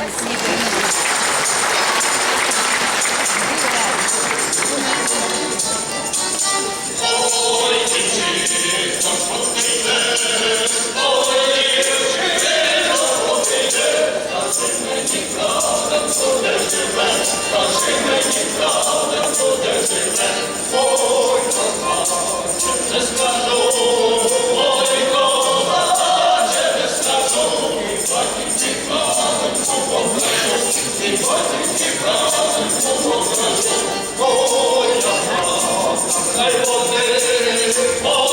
Ой, Oh.